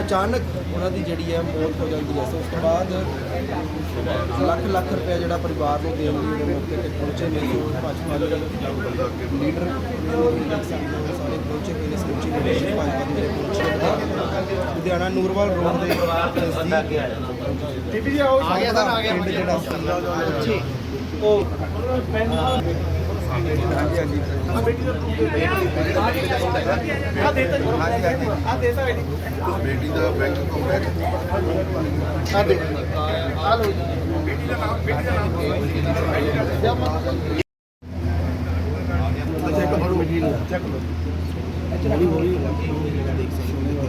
ਅਚਾਨਕ ਉਹਨਾਂ ਦੀ ਜਿਹੜੀ ਹੈ ਮੌਤ ਹੋ ਜਾਂਦੀ ਹੈ। ਸੋ ਉਸ ਤੋਂ ਬਾਅਦ ਲੱਖ ਲੱਖ ਰੁਪਏ ਜਿਹੜਾ ਪਰਿਵਾਰ ਨੂੰ ਦੇਣ ਲਈ ਉਹਦੇ ਮੌਕੇ ਤੇ ਪਹੁੰਚੇ ਨੇ। ਸੋ ਭਾਜਪਾ ਦੇ ਲੀਡਰ ਸਾਰੇ ਪਹੁੰਚੇ ਹੋਏ ਨੇ। ਸਮੁੱਚੀ ਲੀਡਰਸ਼ਿਪ ਭਾਜਪਾ ਦੀ ਪਹੁੰਚੀ ਲੁਧਿਆਣਾ। ਨੂਰਵਾਲ ਰੋਡ ਦੇ ਨਜ਼ਦੀਕ ਬੀਬੀ ਜੀ ਆਓ ਆ ਗਿਆ ਸਰ ਆ ਗਿਆ। ਪਿੰਡ ਜਿਹੜਾ ਸੀ ਉਹ ਬੇਟੀ ਦਾ ਬੈਂਕ ਅਕਾਊਂਟ ਹੈ ਆ ਦੇ ਆ ਲੋ ਚੈੱਕ ਕਰੋ ਚੈੱਕ ਕਰੋ ਹੌਲੀ ਹੌਲੀ ਦੇਖ ਸਕਦੇ ਹੋ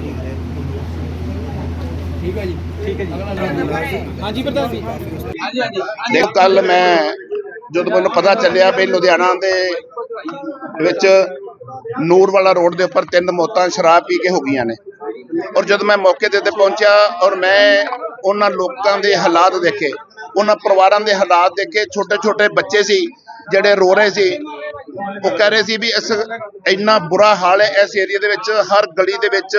ਠੀਕ ਹੈ ਜੀ। ਠੀਕ ਹੈ। ਜੀ ਹਾਂਜੀ ਪ੍ਰਧਾਨ ਜੀ। ਹਾਂਜੀ ਹਾਂਜੀ। ਦੇਖ ਕੱਲ ਮੈਂ ਜਦੋਂ ਮੈਨੂੰ ਪਤਾ ਚੱਲਿਆ ਵੀ ਲੁਧਿਆਣਾ ਦੇ ਵਿੱਚ ਨੂਰਵਾਲਾ ਰੋਡ ਦੇ ਉੱਪਰ ਤਿੰਨ ਮੌਤਾਂ ਸ਼ਰਾਬ ਪੀ ਕੇ ਹੋ ਗਈਆਂ ਨੇ। ਔਰ ਜਦੋਂ ਮੈਂ ਮੌਕੇ ਦੇ ਉੱਤੇ ਪਹੁੰਚਿਆ ਔਰ ਮੈਂ ਉਹਨਾਂ ਲੋਕਾਂ ਦੇ ਹਾਲਾਤ ਦੇਖੇ, ਉਹਨਾਂ ਪਰਿਵਾਰਾਂ ਦੇ ਹਾਲਾਤ ਦੇਖੇ ਛੋਟੇ ਛੋਟੇ ਬੱਚੇ ਸੀ ਜਿਹੜੇ ਰੋ ਰਹੇ ਸੀ, ਉਹ ਕਹਿ ਰਹੇ ਸੀ ਵੀ ਇਸ ਇੰਨਾ ਬੁਰਾ ਹਾਲ ਹੈ, ਇਸ ਏਰੀਆ ਦੇ ਵਿੱਚ ਹਰ ਗਲੀ ਦੇ ਵਿੱਚ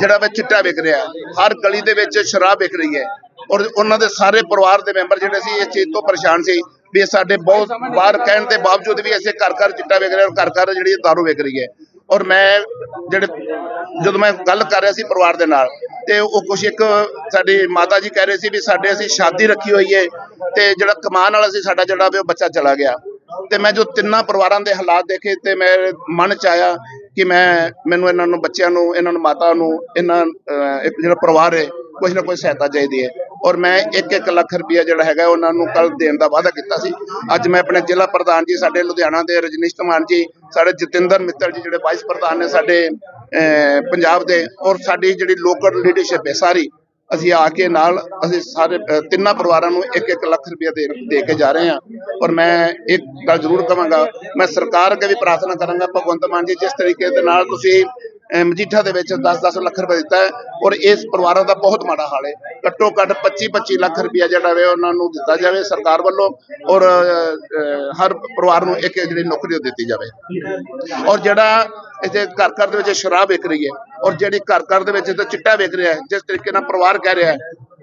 ਜਿਹੜਾ ਵਾ ਚਿੱਟਾ ਵਿਕ ਰਿਹਾ, ਹਰ ਗਲੀ ਦੇ ਵਿੱਚ ਸ਼ਰਾਬ ਵਿਕ ਰਹੀ ਹੈ। ਔਰ ਉਹਨਾਂ ਦੇ ਸਾਰੇ ਪਰਿਵਾਰ ਦੇ ਮੈਂਬਰ ਜਿਹੜੇ ਸੀ, ਇਸ ਚੀਜ਼ ਤੋਂ ਪਰੇਸ਼ਾਨ ਸੀ। ਵੀ ਸਾਡੇ ਬਹੁਤ ਬਾਹਰ ਕਹਿਣ ਦੇ ਬਾਵਜੂਦ ਵੀ ਐਸੇ ਘਰ ਘਰ ਚਿੱਟਾ ਵਿਕ ਰਿਹਾ ਔਰ ਘਰ ਘਰ ਜਿਹੜੀ ਦਾਰੂ ਵਿਕ ਰਹੀ ਹੈ। ਔਰ ਮੈਂ ਜਿਹੜੇ ਜਦੋਂ ਮੈਂ ਗੱਲ ਕਰ ਰਿਹਾ ਸੀ ਪਰਿਵਾਰ ਦੇ ਨਾਲ, ਤੇ ਉਹ ਕੁਛ ਇੱਕ ਸਾਡੀ ਮਾਤਾ ਜੀ ਕਹਿ ਰਹੇ ਸੀ ਵੀ ਸਾਡੇ ਅਸੀਂ ਸ਼ਾਦੀ ਰੱਖੀ ਹੋਈ ਹੈ ਤੇ ਜਿਹੜਾ ਕਮਾਉਣ ਵਾਲਾ ਸੀ ਸਾਡਾ ਜਿਹੜਾ ਵੀ ਉਹ ਬੱਚਾ ਚਲਾ ਗਿਆ। ਤੇ ਮੈਂ ਜੋ ਤਿੰਨਾਂ ਪਰਿਵਾਰਾਂ ਦੇ ਹਾਲਾਤ ਦੇਖੇ ਤੇ ਮੇਰੇ ਮਨ ਚ ਆਇਆ ਕਿ ਮੈਂ, ਮੈਨੂੰ ਇਹਨਾਂ ਨੂੰ ਬੱਚਿਆਂ ਨੂੰ, ਇਹਨਾਂ ਨੂੰ ਮਾਤਾ ਨੂੰ, ਇਹਨਾਂ ਇੱਕ ਜਿਹੜਾ ਪਰਿਵਾਰ ਹੈ ਕੁਝ ਨਾ ਕੁਝ ਸਹਾਇਤਾ ਚਾਹੀਦੀ ਹੈ। ਔਰ ਮੈਂ 1-1 ਲੱਖ ਰੁਪਇਆ ਜਿਹੜਾ ਹੈਗਾ ਉਹਨਾਂ ਨੂੰ ਕੱਲ ਦੇਣ ਦਾ ਵਾਅਦਾ ਕੀਤਾ ਸੀ। ਅੱਜ ਮੈਂ ਆਪਣੇ ਜ਼ਿਲ੍ਹਾ ਪ੍ਰਧਾਨ ਜੀ, ਸਾਡੇ ਲੁਧਿਆਣਾ ਦੇ ਰਜਨੀਸ਼ ਧਮਾਨ ਜੀ, ਸਾਡੇ ਜਤਿੰਦਰ ਮਿੱਤਲ ਜੀ ਜਿਹੜੇ ਵਾਈਸ ਪ੍ਰਧਾਨ ਨੇ ਸਾਡੇ ਪੰਜਾਬ ਦੇ ਔਰ ਸਾਡੀ ਜਿਹੜੀ ਲੋਕਲ ਲੀਡਰਸ਼ਿਪ ਹੈ ਸਾਰੀ, ਅਸੀਂ ਆ ਕੇ ਨਾਲ ਅਸੀਂ ਸਾਰੇ ਤਿੰਨਾਂ ਪਰਿਵਾਰਾਂ ਨੂੰ 1-1 ਲੱਖ ਰੁਪਇਆ ਦੇ ਦੇ ਕੇ ਜਾ ਰਹੇ ਹਾਂ। ਔਰ ਮੈਂ ਇੱਕ ਗੱਲ ਜ਼ਰੂਰ ਕਹਾਂਗਾ, ਮੈਂ ਸਰਕਾਰ ਅੱਗੇ ਵੀ ਪ੍ਰਾਰਥਨਾ ਕਰਾਂਗਾ, ਭਗਵੰਤ ਮਾਨ ਜੀ, ਜਿਸ ਤਰੀਕੇ ਦੇ ਨਾਲ ਤੁਸੀਂ ਮਜੀਠਾ ਦੇ ਵਿੱਚ 10-10 ਲੱਖ ਰੁਪਏ ਦਿੱਤਾ ਹੈ ਔਰ ਇਸ ਪਰਿਵਾਰਾਂ ਦਾ ਬਹੁਤ ਮਾੜਾ ਹਾਲ ਹੈ। ਘੱਟੋ ਘੱਟ 25-25 ਲੱਖ ਰੁਪਇਆ ਜਿਹੜਾ ਵੇ ਉਹਨਾਂ ਨੂੰ ਦਿੱਤਾ ਜਾਵੇ ਸਰਕਾਰ ਵੱਲੋਂ ਔਰ ਹਰ ਪਰਿਵਾਰ ਨੂੰ ਇੱਕ ਜਿਹੜੀ ਨੌਕਰੀ ਉਹ ਦਿੱਤੀ ਜਾਵੇ। ਔਰ ਜਿਹੜਾ ਇੱਥੇ ਘਰ ਘਰ ਦੇ ਵਿੱਚ ਸ਼ਰਾਬ ਵਿਕ ਰਹੀ ਹੈ ਔਰ ਜਿਹੜੀ ਘਰ ਘਰ ਦੇ ਵਿੱਚ ਇੱਥੇ ਚਿੱਟਾ ਵਿਕ ਰਿਹਾ ਹੈ, ਜਿਸ ਤਰੀਕੇ ਨਾਲ ਪਰਿਵਾਰ ਕਹਿ ਰਿਹਾ ਹੈ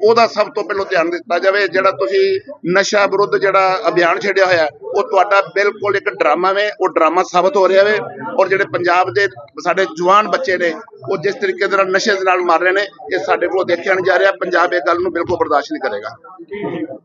ਉਹਦਾ ਸਭ ਤੋਂ ਪਹਿਲਾਂ ਧਿਆਨ ਦਿੱਤਾ ਜਾਵੇ, ਜਿਹੜਾ ਤੁਸੀਂ ਨਸ਼ਾ ਵਿਰੁੱਧ ਜਿਹੜਾ ਅਭਿਆਨ ਛੇੜਿਆ ਹੋਇਆ, ਉਹ ਤੁਹਾਡਾ ਬਿਲਕੁਲ ਇੱਕ ਡਰਾਮਾ ਵੇ, ਉਹ ਡਰਾਮਾ ਸਾਬਤ ਹੋ ਰਿਹਾ ਵੇ। ਔਰ ਜਿਹੜੇ ਪੰਜਾਬ ਦੇ ਸਾਡੇ ਜਵਾਨ ਬੱਚੇ ਨੇ, ਉਹ ਜਿਸ ਤਰੀਕੇ ਦੇ ਨਾਲ ਨਸ਼ੇ ਦੇ ਨਾਲ ਮਰ ਰਹੇ ਨੇ, ਇਹ ਸਾਡੇ ਕੋਲ ਦੇਖਿਆ ਨਹੀਂ ਜਾ ਰਿਹਾ, ਪੰਜਾਬ ਇਹ ਗੱਲ ਨੂੰ ਬਿਲਕੁਲ ਬਰਦਾਸ਼ਤ ਨਹੀਂ ਕਰੇਗਾ।